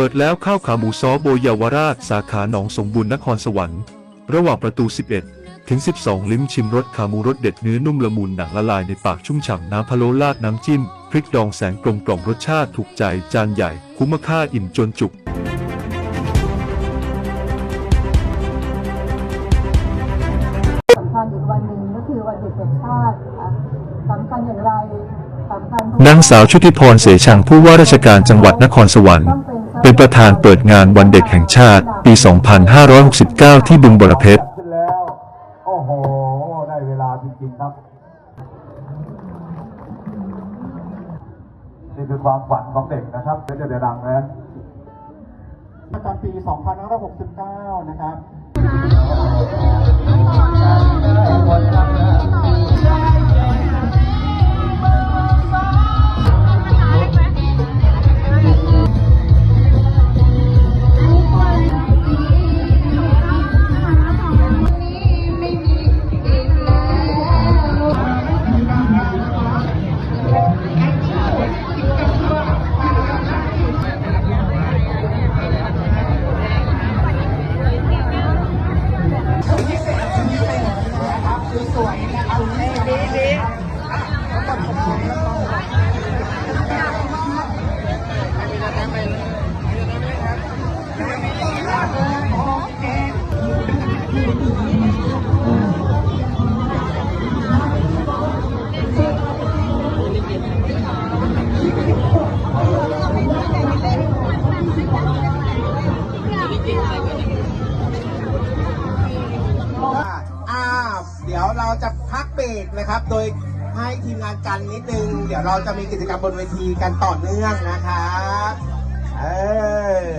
ปิดแล้วข้าวขาหมูซอโบเยาวราชสาขาหนองสมบูรณ์นครสวรรค์ ระหว่างประตู 11 ถึง 12 ลิ้มชิมรสขาหมูรสเด็ดเนื้อนุ่มละมุนหนังละลายในปากชุ่มฉ่ำน้ำพะโล้ราดน้ำจิ้ม พริกดองแสงกลมกล่อมรสชาติถูกใจจานใหญ่ คุ้มค่าอิ่มจนจุกสำคัญอีกวันหนึ่งก็คือวันเด็กแห่งชาติค่ะสำคัญอย่างไรสำคัญเพระนางสาวชุติพรเสฉางผู้ว่าราชการจังหวัดนครสวรรค์ เป็นประธานเปิดงานวันเด็กแห่งชาติ ปี 2569 ที่บึงบรเพชรขึ้นแล้วโอ้โห ได้เวลาจริงๆครับ นี่คือความฝันของเด็กนะครับเดี๋ยวจะดังนะประจำปี 2569 นะครับ อ่าเดี๋ยวเราจะพักเบรกนะครับ โดยให้ทีมงานกันนิดนึง เดี๋ยวเราจะมีกิจกรรมบนเวทีกันต่อเนื่องนะครับเออ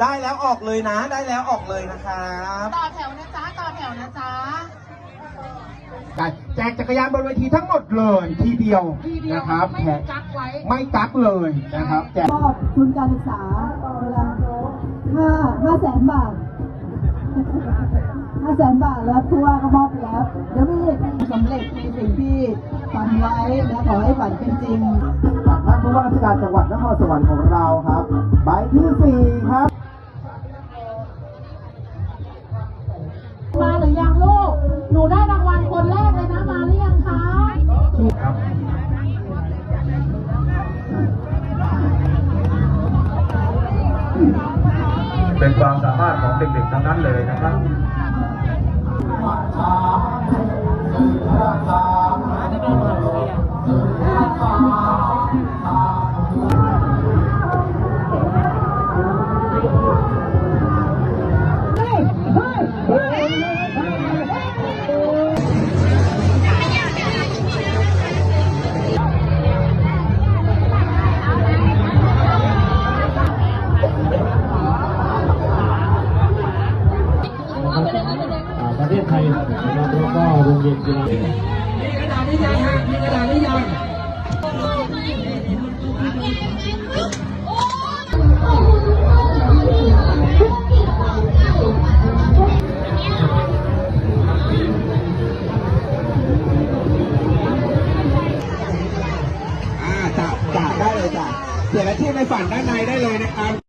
ได้แล้วออกเลยนะ ได้แล้วออกเลยนะครับ ต่อแถวนะจ๊ะ ต่อแถวนะจ๊ะ แจกจักรยานบนเวทีทั้งหมดเลยทีเดียวนะครับแจกไม่กักเลยนะครับแจกมอบทุนการศึกษาเวลาห้าห้าแสนบาทห้าแสนบาทแล้วผู้ว่าก็มอบไปแล้ว เดี๋ยวมีสำเร็จในสิ่งที่ฝันไว้และขอให้ฝันเป็นจริงท่านผู้ว่าราชการจังหวัดนครสวรรค์ของเราครับใบ เป็นความสามารถของเด็กๆทั้งนั้นเลยนะครับ ก็โรงเรียนกีฬาอ่าจ้ะจ้ะได้เลยจ้ะเขียนอาชีพในฝันด้านในได้เลยนะครับ